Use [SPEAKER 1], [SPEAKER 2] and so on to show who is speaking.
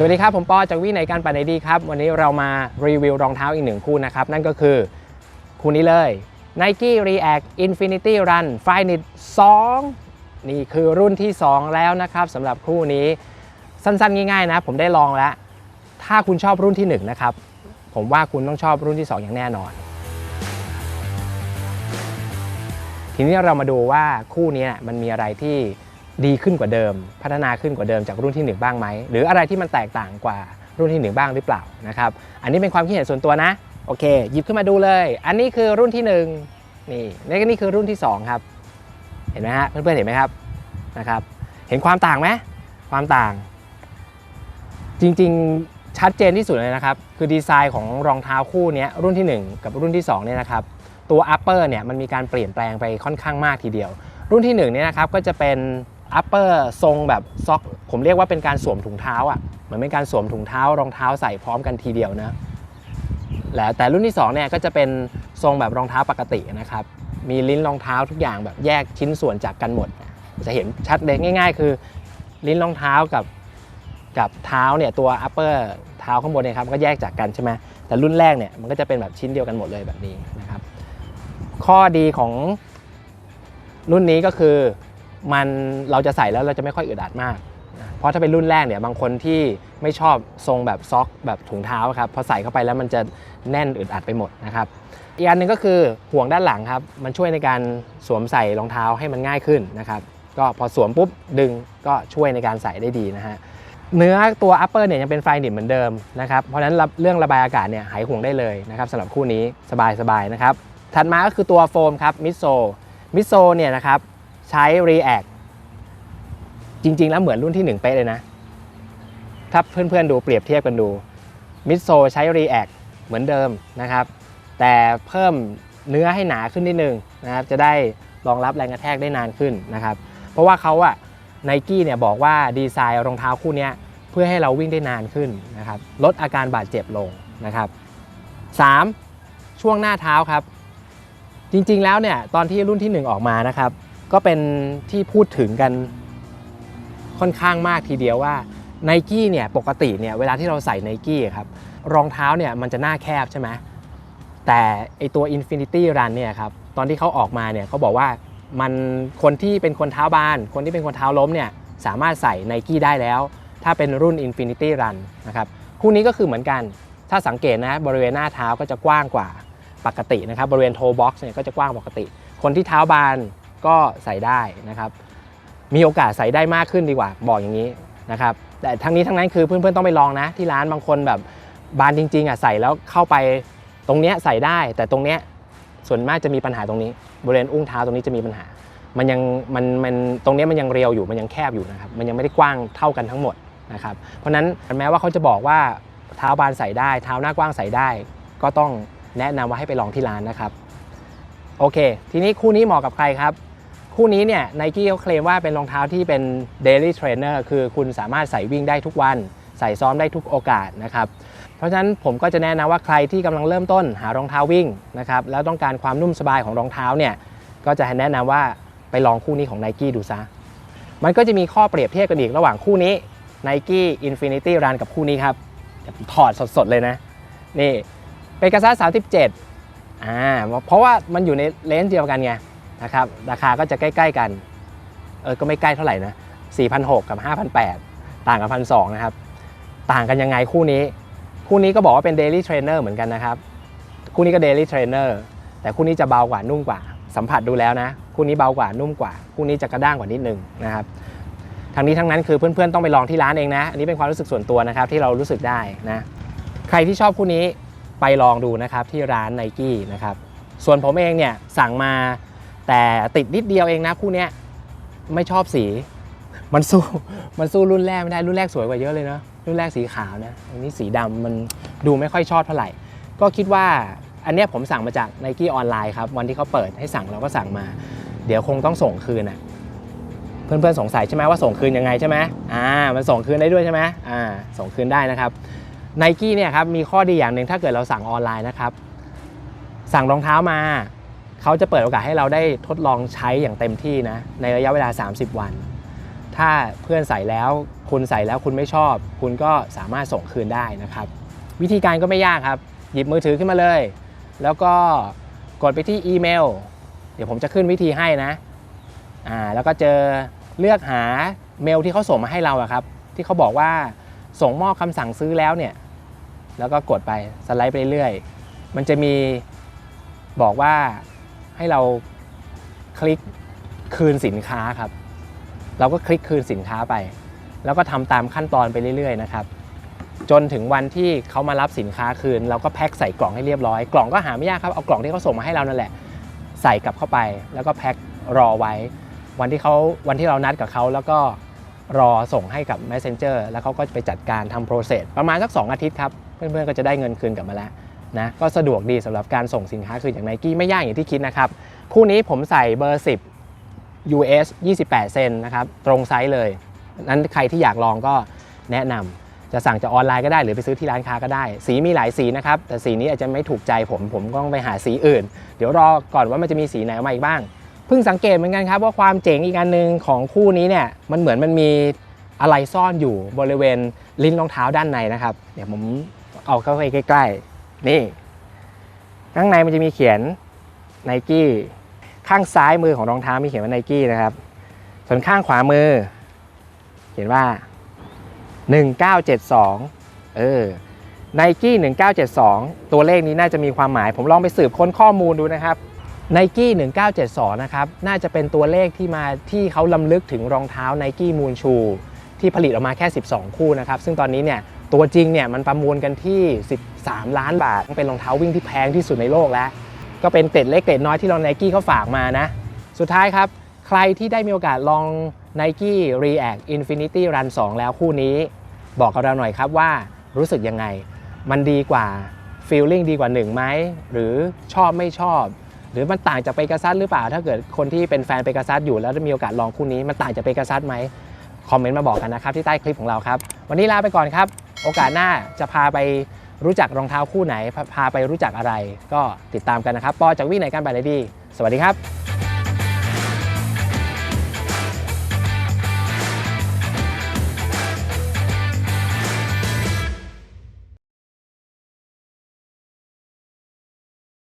[SPEAKER 1] สวัสดีครับ ผมปอจากวินัยการปั่นไอดีครับ วันนี้เรามารีวิวรองเท้าอีกหนึ่งคู่นะครับ นั่นก็คือคู่นี้เลย Nike React Infinity Run Flyknit 2 นี่คือรุ่นที่ 2 แล้วนะครับสำหรับคู่นี้สั้นๆ ง่ายๆนะ ผมได้ลองแล้ว ถ้าคุณชอบรุ่นที่ 1 นะครับ ผมว่าคุณต้องชอบรุ่นที่ 2 อย่างแน่นอน ทีนี้เรามาดูว่าคู่นี้มันมีอะไรที่ ดีขึ้นกว่าเดิม พัฒนาขึ้นกว่าเดิมจากรุ่นที่ 1 บ้างไหม หรืออะไรที่มันแตกต่างกว่ารุ่นที่ 1 บ้างหรือเปล่านะครับอันนี้เป็นความคิดเห็นส่วนตัวนะโอเค หยิบขึ้นมาดูเลย อันนี้คือรุ่นที่ 1 นี่และนี่คือรุ่นที่ 2 ครับ เห็นไหมฮะเพื่อนๆเห็นไหมครับนะครับ เห็นความต่างไหมความต่าง จริงๆชัดเจนที่สุดเลยนะครับ คือดีไซน์ของรองเท้าคู่นี้รุ่นที่ 1 กับรุ่นที่2เนี่ยนะครับตัว upper เนี่ยมันมีการเปลี่ยนแปลงไปค่อนข้างมากทีเดียว รุ่นที่1เนี่ยนะครับก็จะเป็น upper ทรงแบบซ็อก ผมเรียกว่าเป็นการสวมถุงเท้าอะเหมือนเป็นการสวมถุงเท้ารองเท้าใส่พร้อมกันทีเดียวนะแล้วแต่รุ่นที่2เนี่ยก็จะเป็นทรงแบบรองเท้าปกตินะครับ มีลิ้นรองเท้าทุกอย่างแบบแยกชิ้นส่วนจากกันหมด จะเห็นชัดเลยง่าย ๆ คือลิ้นรองเท้ากับกับเท้าเนี่ยตัว upper เท้าข้างบนเนี่ยครับก็แยกจากกันใช่ไหมแต่รุ่นแรกเนี่ยมันก็จะเป็นแบบชิ้นเดียวกันหมดเลยแบบนี้นะครับ ข้อดีของรุ่นนี้ก็คือ มันเราจะใส่แล้วเราจะไม่ค่อยอึดอัดมาก เพราะถ้าเป็นรุ่นแรกเนี่ยบางคนที่ไม่ชอบทรงแบบซ็อกแบบถุงเท้าครับพอใส่เข้าไปแล้วมันจะแน่นอึดอัดไปหมดนะครับอีกอันหนึ่งก็คือห่วงด้านหลังครับมันช่วยในการสวมใส่รองเท้าให้มันง่ายขึ้นนะครับก็พอสวมปุ๊บดึงก็ช่วยในการใส่ได้ดีนะฮะเนื้อตัว upper เนี่ยยังเป็นไฟนิบเหมือนเดิมนะครับเพราะฉะนั้นเรื่องระบายอากาศเนี่ยหายห่วงได้เลยนะครับสำหรับคู่นี้สบายๆนะครับถัดมาก็คือตัวโฟมครับมิโซมิโซเนี่ยนะครับ ใช้ React จริง ๆ แล้วเหมือนรุ่นที่ 1 เป๊ะเลยนะ ถ้าเพื่อน ๆ ดูเปรียบเทียบกันดูมิโซใช้ React เหมือนเดิมนะครับ แต่เพิ่มเนื้อให้หนาขึ้นนิดนึงนะครับ จะได้รองรับแรงกระแทกได้นานขึ้นนะครับ เพราะว่าเขาอะไนกี้เนี่ยบอกว่าดีไซน์รองเท้าคู่นี้เพื่อให้เราวิ่งได้นานขึ้นนะครับ ลดอาการบาดเจ็บลงนะครับ 3. ช่วงหน้าเท้าครับ จริงๆแล้วเนี่ยตอนที่รุ่นที่ 1 ออกมานะครับ ก็เป็นที่พูดถึงกันค่อนข้างมากทีเดียวว่าไนกี้เนี่ยปกติเนี่ยเวลาที่เราใส่ไนกี้ครับรองเท้าเนี่ยมันจะหน้าแคบใช่ไหมแต่ไอตัว Infinity Run เนี่ยครับตอนที่เขาออกมาเนี่ยเขาบอกว่ามันคนที่เป็นคนเท้าบาน คนที่เป็นคนเท้าล้มเนี่ยสามารถใส่ไนกี้ได้แล้ว ถ้าเป็นรุ่น Infinity Run นะครับคู่นี้ก็คือเหมือนกันถ้าสังเกตนะบริเวณหน้าเท้าก็จะกว้างกว่าปกตินะครับบริเวณโทบ็อกซ์เนี่ยก็จะกว้างปกติ คนที่เท้าบาน ก็ใส่ได้นะครับมีโอกาสใส่ได้มากขึ้นดีกว่าบอกอย่างนี้นะครับแต่ทั้งนี้ทั้งนั้นคือเพื่อนๆต้องไปลองนะ ที่ร้านบางคนแบบบานจริงๆอะใส่แล้วเข้าไปตรงเนี้ยใส่ได้ แต่ตรงเนี้ยส่วนมากจะมีปัญหาตรงนี้ บริเวณอุ้งเท้าตรงนี้จะมีปัญหา มันยังมันมันตรงนี้มันยังเรียวอยู่มันยังแคบอยู่นะครับมันยังไม่ได้กว้างเท่ากันทั้งหมดนะครับเพราะฉะนั้นแม้ว่าเขาจะบอกว่าเท้าบานใส่ได้เท้าหน้ากว้างใส่ได้ ก็ต้องแนะนำว่าให้ไปลองที่ร้านนะครับโอเค ทีนี้คู่นี้เหมาะกับใครครับ คู่นี้เนี่ยไนกี้เขาเคลมว่าเป็นรองเท้าที่เป็น daily trainer คือคุณสามารถใส่วิ่งได้ทุกวัน ใส่ซ้อมได้ทุกโอกาสนะครับเพราะฉะนั้นผมก็จะแนะนำว่าใครที่กำลังเริ่มต้นหารองเท้าวิ่งนะครับแล้วต้องการความนุ่มสบายของรองเท้าเนี่ยก็จะแนะนำว่าไปลองคู่นี้ของ n i กี้ดูซะ มันก็จะมีข้อเปรียบเทียบกันอีกระหว่างคู่นี้ Nike Infinity Run กับคู่นี้ครับเดี๋ยวผมถอดสดๆเลยนะ นี่เป็นก a ซัส37อ่าเพราะว่ามันอยู่ในเลนส์เดียวกันไง นะครับราคาก็จะใกล้ ๆกันเออก็ไม่ใกล้เท่าไหร่นะ4,600 กับ 5,800 ต่างกับ 1,200 นะครับ ต่างกันยังไงคู่นี้ คู่นี้ก็บอกว่าเป็น Daily Trainer เหมือนกันนะครับ คู่นี้ก็ Daily Trainer แต่คู่นี้จะเบากว่านุ่มกว่า สัมผัสดูแล้วนะ คู่นี้เบากว่านุ่มกว่า คู่นี้จะกระด้างกว่านิดนึงนะครับทั้งนี้ทั้งนั้นคือเพื่อนๆต้องไปลองที่ร้านเองนะ อันนี้เป็นความรู้สึกส่วนตัวนะครับที่เรารู้สึกได้นะ ใครที่ชอบคู่นี้ไปลองดูนะครับที่ร้านไนกี้นะครับ ส่วนผมเองเนี่ยสั่งมา แต่ติดนิดเดียวเองนะคู่เนี้ยไม่ชอบสี มันสู้มันสู้รุ่นแรกไม่ได้รุ่นแรกสวยกว่าเยอะเลยเนาะรุ่นแรกสีขาวนะอันนี้สีดำมันดูไม่ค่อยชอบเท่าไหร่ ก็คิดว่าอันนี้ผมสั่งมาจากไนกี้ออนไลน์ครับ วันที่เขาเปิดให้สั่งเราก็สั่งมา เดี๋ยวคงต้องส่งคืนนะเพื่อนๆสงสัยใช่ไหมว่าส่งคืนยังไงใช่ไหมอ่ามันส่งคืนได้ด้วยใช่ไหมอ่าส่งคืนได้นะครับไนกี้เนี่ยครับมีข้อดีอย่างหนึ่งถ้าเกิดเราสั่งออนไลน์นะครับ สั่งรองเท้ามา เขาจะเปิดโอกาสให้เราได้ทดลองใช้อย่างเต็มที่นะ ในระยะเวลา 30 วัน ถ้าเพื่อนใส่แล้วคุณใส่แล้วคุณไม่ชอบ คุณก็สามารถส่งคืนได้นะครับ วิธีการก็ไม่ยากครับ หยิบมือถือขึ้นมาเลย แล้วก็กดไปที่อีเมล เดี๋ยวผมจะขึ้นวิธีให้นะอ่าแล้วก็เจอเลือกหาเมลที่เขาส่งมาให้เราอะครับ ที่เขาบอกว่าส่งมอบคำสั่งซื้อแล้วเนี่ย แล้วก็กดไปสไลด์ไปเรื่อยมันจะมีบอกว่า ให้เราคลิกคืนสินค้าครับ เราก็คลิกคืนสินค้าไป แล้วก็ทำตามขั้นตอนไปเรื่อยๆนะครับ จนถึงวันที่เขามารับสินค้าคืน เราก็แพ็คใส่กล่องให้เรียบร้อย กล่องก็หาไม่ยากครับ เอากล่องที่เขาส่งมาให้เรานั่นแหละ ใส่กลับเข้าไป แล้วก็แพ็ครอไว้ วันที่เขาวันที่เรานัดกับเขาแล้วก็รอส่งให้กับ Messenger แล้วเขาก็ไปจัดการทำโปรเซสประมาณสัก 2 อาทิตย์ครับ เพื่อนๆก็จะได้เงินคืนกลับมาแล้ว นะก็สะดวกดีสำหรับการส่งสินค้าคืนจากไนกี้ไม่ยากอย่างที่คิดนะครับ คู่นี้ผมใส่เบอร์ 10 US 28 เซนนะครับ ตรงไซส์เลย นั้นใครที่อยากลองก็แนะนำจะสั่งจากออนไลน์ก็ได้หรือไปซื้อที่ร้านค้าก็ได้ สีมีหลายสีนะครับ แต่สีนี้อาจจะไม่ถูกใจผมผมก็ต้องไปหาสีอื่น เดี๋ยวรอก่อนว่ามันจะมีสีไหนออกมาอีกบ้างเพิ่งสังเกตเหมือนกันครับว่าความเจ๋งอีกอันหนึ่งของคู่นี้เนี่ยมันเหมือนมันมีอะไรซ่อนอยู่บริเวณลิ้นรองเท้าด้านในนะครับ เดี๋ยวผมเอาเข้าไปใกล้ๆ นี่ ข้างในมันจะมีเขียนไนกี้ข้างซ้ายมือของรองเท้ามีเขียนว่าไนกี้นะครับ ส่วนข้างขวามือ เขียนว่า 1972 เออไนกี้1972 ตัวเลขนี้น่าจะมีความหมาย ผมลองไปสืบค้นข้อมูลดูนะครับไนกี้1972 นะครับ น่าจะเป็นตัวเลขที่มาที่เขาลำลึกถึงรองเท้าไนกี้มูนชูที่ผลิตออกมาแค่ 12 คู่นะครับ ซึ่งตอนนี้เนี่ย ตัวจริงเนี่ยมันประมูลกันที่ 13 ล้านบาท เป็นรองเท้าวิ่งที่แพงที่สุดในโลกแล้ว ก็เป็นเกร็ดเล็กเกร็ดน้อยที่เราไนกี้เขาฝากมานะ สุดท้ายครับ ใครที่ได้มีโอกาสลอง Nike React Infinity Run 2 แล้วคู่นี้ บอกกับเราหน่อยครับว่ารู้สึกยังไง มันดีกว่า Feeling ดีกว่า1ไหมหรือชอบไม่ชอบ หรือมันต่างจากเปกาซัสหรือเปล่า ถ้าเกิดคนที่เป็นแฟนเปกาซัสอยู่แล้วได้มีโอกาสลองคู่นี้มันต่างจากเปกาซัสไหมคอมเมนต์มาบอกกันนะครับที่ใต้คลิปของเราครับ วันนี้ลาไปก่อนครับ โอกาสหน้าจะพาไปรู้จักรองเท้าคู่ไหนพาพาไปรู้จักอะไร ก็ติดตามกันนะครับ ปอจากวิ่งไหนกันไปเลยดี สวัสดีครับ